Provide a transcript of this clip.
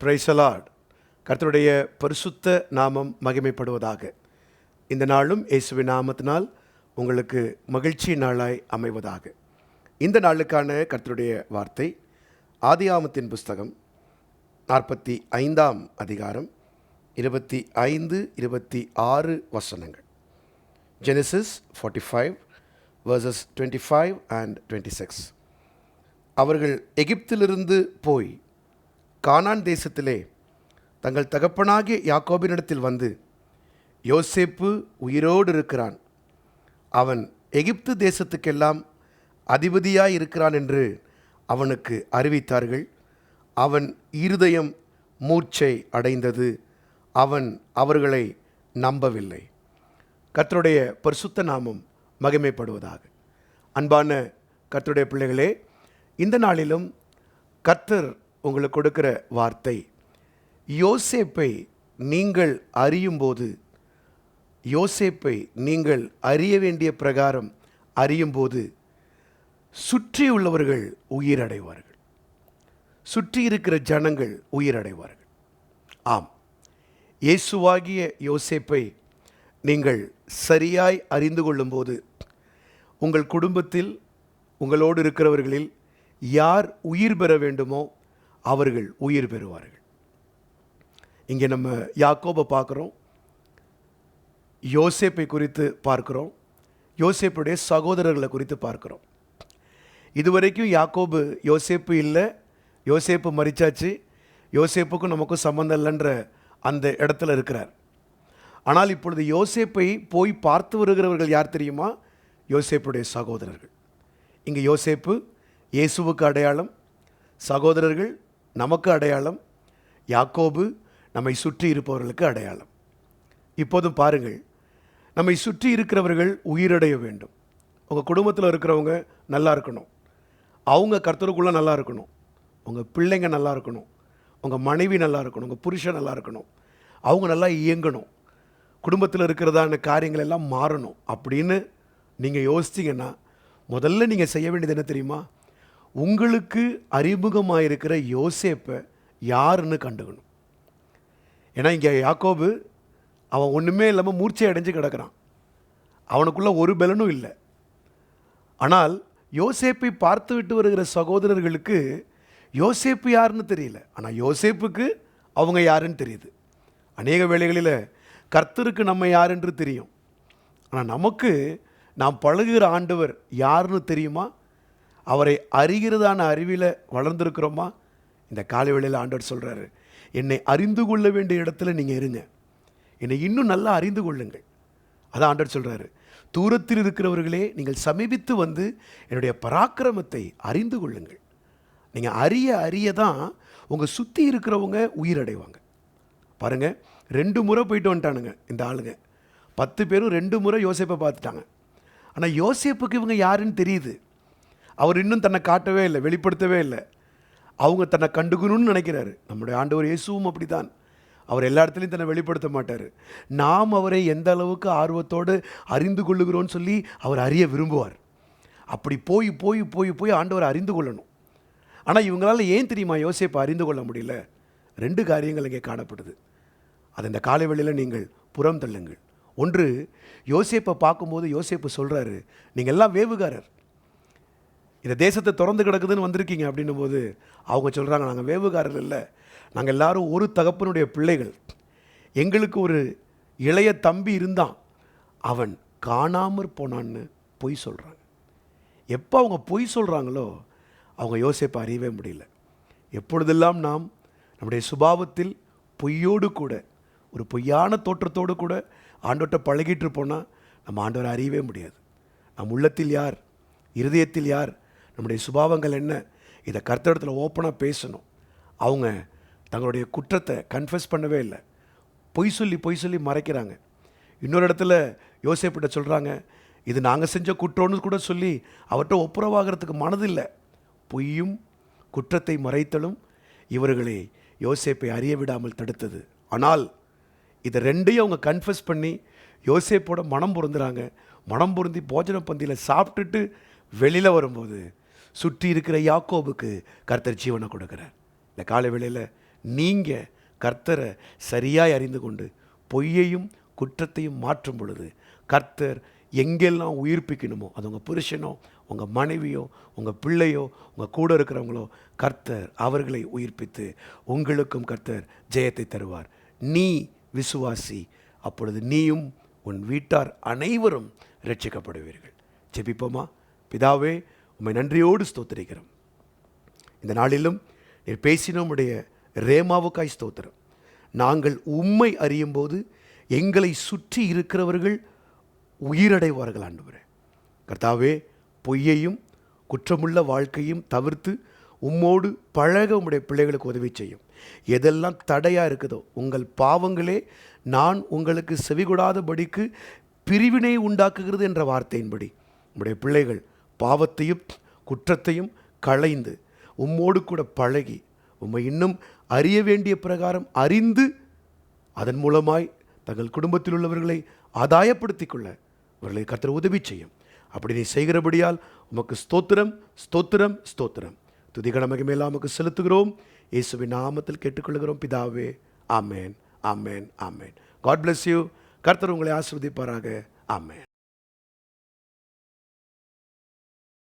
பிரைசலாட் கர்த்தருடைய பரிசுத்த நாமம் மகிமைப்படுவதாக. இந்த நாளும் இயேசுவி நாமத்தினால் உங்களுக்கு மகிழ்ச்சி நாளாய் அமைவதாக. இந்த நாளுக்கான கர்த்தருடைய வார்த்தை ஆதியாமத்தின் புஸ்தகம் நாற்பத்தி ஐந்தாம் அதிகாரம் இருபத்தி ஐந்து இருபத்தி ஆறு வசனங்கள். Genesis forty five verses twenty five and twenty six அவர்கள் எகிப்திலிருந்து போய் கானான் தேசத்திலே தங்கள் தகப்பனாகிய யாக்கோபினிடத்தில் வந்து யோசேப்பு உயிரோடு இருக்கிறான். அவன் எகிப்து தேசத்துக்கெல்லாம் அதிபதியாய் இருக்கிறான் என்று அவனுக்கு அறிவித்தார்கள். அவன் இருதயம் மூர்ச்சை அடைந்தது. அவன் அவர்களை நம்பவில்லை. கத்தருடைய பரிசுத்த நாமம் மகிமைப்படுவதாக. அன்பான கத்தருடைய பிள்ளைகளே இந்த நாளிலும் கர்த்தர் உங்களுக்கு கொடுக்கிற வார்த்தை. யோசேப்பை நீங்கள் அறியும்போது யோசேப்பை நீங்கள் அறிய வேண்டிய பிரகாரம் அறியும்போது சுற்றியுள்ளவர்கள் உயிரடைவார்கள். சுற்றி இருக்கிற ஜனங்கள் உயிரடைவார்கள். ஆம். இயேசுவாகிய யோசேப்பை நீங்கள் சரியாய் அறிந்து கொள்ளும்போது உங்கள் குடும்பத்தில் உங்களோடு இருக்கிறவர்களில் யார் உயிர் பெற வேண்டுமோ அவர்கள் உயிர் பெறுவார்கள். இங்கே நம்ம யாக்கோபை பார்க்குறோம். யோசேப்பை குறித்து பார்க்கிறோம். யோசேப்புடைய சகோதரர்களை குறித்து பார்க்குறோம். இதுவரைக்கும் யாக்கோபு யோசேப்பு இல்லை. யோசேப்பு மறிச்சாச்சு யோசேப்புக்கும் நமக்கும் சம்மந்தம் இல்லைன்ற அந்த இடத்துல இருக்கிறார். ஆனால் இப்பொழுது யோசேப்பை போய் பார்த்து வருகிறவர்கள் யார் தெரியுமா? யோசேப்புடைய சகோதரர்கள். இங்கே யோசேப்பு இயேசுவுக்கு அடையாளம். சகோதரர்கள் நமக்கு அடையாளம் யாக்கோபு நம்மை சுற்றி இருப்பவர்களுக்கு அடையாளம். இப்போதும் பாருங்கள் நம்மை சுற்றி இருக்கிறவர்கள் உயிரடைய வேண்டும். உங்கள் குடும்பத்தில் இருக்கிறவங்க நல்லா இருக்கணும். அவங்க கர்த்தருக்குள்ளே நல்லா இருக்கணும். உங்கள் பிள்ளைங்க நல்லா இருக்கணும். உங்கள் மனைவி நல்லா இருக்கணும். உங்கள் புருஷன் நல்லா இருக்கணும். அவங்க நல்லா இயங்கணும். குடும்பத்தில் இருக்கிறதான காரியங்கள் எல்லாம் மாறணும் அப்படின்னு நீங்கள் யோசிச்சிங்கன்னா முதல்ல நீங்கள் செய்ய வேண்டியது என்ன தெரியுமா? உங்களுக்கு அறிமுகமாக இருக்கிற யோசேப்பை யாருன்னு கண்டுக்கணும். ஏன்னா இங்கே யாக்கோபு அவன் ஒன்றுமே இல்லாமல் மூர்ச்சை அடைஞ்சு கிடக்கிறான். அவனுக்குள்ளே ஒரு பலனும் இல்லை. ஆனால் யோசேப்பை பார்த்து விட்டு வருகிற சகோதரர்களுக்கு யோசேப்பு யாருன்னு தெரியல. ஆனால் யோசேப்புக்கு அவங்க யாருன்னு தெரியுது. அநேக வேளைகளில் கர்த்தருக்கு நம்ம யாருன்று தெரியும். ஆனால் நமக்கு நாம் பழகுகிற ஆண்டவர் யாருன்னு தெரியுமா? அவரை அறிகிறதான அறிவில் வளர்ந்துருக்கிறோமா? இந்த காலை வேளையில் ஆண்டவர் சொல்கிறாரு என்னை அறிந்து கொள்ள வேண்டிய இடத்துல நீங்கள் இருங்க. என்னை இன்னும் நல்லா அறிந்து கொள்ளுங்கள். அதான் ஆண்டவர் சொல்கிறாரு தூரத்தில் இருக்கிறவர்களே நீங்கள் சமீபித்து வந்து என்னுடைய பராக்கிரமத்தை அறிந்து கொள்ளுங்கள். நீங்கள் அறிய அறிய தான் உங்கள் சுற்றி இருக்கிறவங்க உயிரடைவாங்க. பாருங்கள் ரெண்டு முறை போயிட்டு வந்துட்டானுங்க இந்த ஆளுங்க. பத்து பேரும் ரெண்டு முறை யோசேப்பை பார்த்துட்டாங்க. ஆனால் யோசேப்புக்கு இவங்க யாருன்னு தெரியுது. அவர் இன்னும் தன்னை காட்டவே இல்லை வெளிப்படுத்தவே இல்லை. அவங்க தன்னை கண்டுக்கணும்னு நினைக்கிறாரு. நம்முடைய ஆண்டவர் இயேசுவும் அப்படித்தான். அவர் எல்லா இடத்துலையும் தன்னை வெளிப்படுத்த மாட்டார். நாம் அவரை எந்த அளவுக்கு ஆர்வத்தோடு அறிந்து கொள்ளுகிறோன்னு சொல்லி அவர் அறிய விரும்புவார். அப்படி போய் போய் போய் போய் ஆண்டவர் அறிந்து கொள்ளணும். ஆனால் இவங்களால ஏன் தெரியுமா யோசேப்பை அறிந்து கொள்ள முடியல? ரெண்டு காரியங்கள் இங்கே காணப்படுது. அது இந்த காலை வேளையில் நீங்கள் புறம் தள்ளுங்கள். ஒன்று யோசேப்பை பார்க்கும்போது யோசிப்பு சொல்கிறாரு நீங்கள் எல்லாம் வேவுகாரர். இந்த தேசத்தை திறந்து கிடக்குதுன்னு வந்திருக்கீங்க அப்படின்னும் போது அவங்க சொல்கிறாங்க நாங்கள் வேவுகாரர் இல்லை. நாங்கள் எல்லாரும் ஒரு தகப்பனுடைய பிள்ளைகள். எங்களுக்கு ஒரு இளைய தம்பி இருந்தான். அவன் காணாமற் போனான்னு பொய் சொல்கிறாங்க எப்போ அவங்க பொய் சொல்கிறாங்களோ அவங்க யோசிப்பை அறியவே முடியல. எப்பொழுதெல்லாம் நாம் நம்முடைய சுபாவத்தில் பொய்யோடு கூட ஒரு பொய்யான தோற்றத்தோடு கூட ஆண்டோட்ட பழகிட்டு போனால் நம்ம ஆண்டவரை அறியவே முடியாது. நம் உள்ளத்தில் யார்? இருதயத்தில் யார்? நம்முடைய சுபாவங்கள் என்ன? இதை கர்த்தடத்தில் ஓப்பனாக பேசணும். அவங்க தங்களுடைய குற்றத்தை கன்ஃபஸ் பண்ணவே இல்லை. பொய் சொல்லி பொய் சொல்லி மறைக்கிறாங்க. இன்னொரு இடத்துல யோசேப்பிட்ட சொல்கிறாங்க இது நாங்கள் செஞ்ச குற்றம்னு கூட சொல்லி அவர்கிட்ட ஒப்புரவாகிறதுக்கு மனதில்லை. பொய்யும் குற்றத்தை மறைத்தலும் இவர்களை யோசேப்பை அறிய விடாமல் தடுத்தது. ஆனால் இதை ரெண்டையும் அவங்க கன்ஃபஸ் பண்ணி யோசேப்போட மனம் பொருந்துறாங்க. மனம் பொருந்தி போஜன பந்தியில் சாப்பிட்டுட்டு வெளியில் வரும்போது சுற்றி இருக்கிற யாக்கோபுக்கு கர்த்தர் ஜீவனை கொடுக்குறார். இந்த காலை வேளையில் நீங்கள் கர்த்தரை சரியாய் அறிந்து கொண்டு பொய்யையும் குற்றத்தையும் மாற்றும் பொழுது கர்த்தர் எங்கெல்லாம் உயிர்ப்பிக்கணுமோ அது உங்கள் புருஷனோ உங்கள் மனைவியோ உங்கள் பிள்ளையோ உங்கள் கூட இருக்கிறவங்களோ கர்த்தர் அவர்களை உயிர்ப்பித்து உங்களுக்கும் கர்த்தர் ஜெயத்தை தருவார். நீ விசுவாசி அப்பொழுது நீயும் உன் வீட்டார் அனைவரும் ரட்சிக்கப்படுவீர்கள். ஜெபிப்போமா? பிதாவே உம்மை நன்றியோடு ஸ்தோத்திரிக்கிறோம். இந்த நாளிலும் நீர் பேசினோமுடைய ரேமாவுக்காய் ஸ்தோத்திரம். நாங்கள் உம்மை அறியும்போது எங்களை சுற்றி இருக்கிறவர்கள் உயிரடைவார்கள் ஆண்டவரே. கர்த்தாவே பொய்யையும் குற்றமுள்ள வாழ்க்கையும் தவிர்த்து உம்மோடு பழக உம்முடைய பிள்ளைகளுக்கு உதவி செய்யும். எதெல்லாம் தடையாக இருக்குதோ உங்கள் பாவங்களே நான் உங்களுக்கு செவிகொடாதபடிக்கு பிரிவினை உண்டாக்குகிறது என்ற வார்த்தையின்படி உங்களுடைய பிள்ளைகள் பாவத்தையும் குற்றத்தையும் களைந்து உம்மோடு கூட பழகி உம்மை இன்னும் அறிய வேண்டிய பிரகாரம் அறிந்து அதன் மூலமாய் தங்கள் குடும்பத்தில் உள்ளவர்களை ஆதாயப்படுத்திக் கொள்ள அவர்களை கர்த்தர் உதவி செய்யும். அப்படி நீ செய்கிறபடியால் உமக்கு ஸ்தோத்திரம் ஸ்தோத்திரம் ஸ்தோத்திரம். துதிகன மகிமையெல்லாம் உமக்கு செலுத்துகிறோம். இயேசுவின் நாமத்தில் கேட்டுக்கொள்கிறோம். பிதாவே ஆமேன் ஆமேன் ஆமேன். காட் பிளஸ் யூ கர்த்தர் உங்களை ஆஸ்வதிப்பாராக ஆமேன்.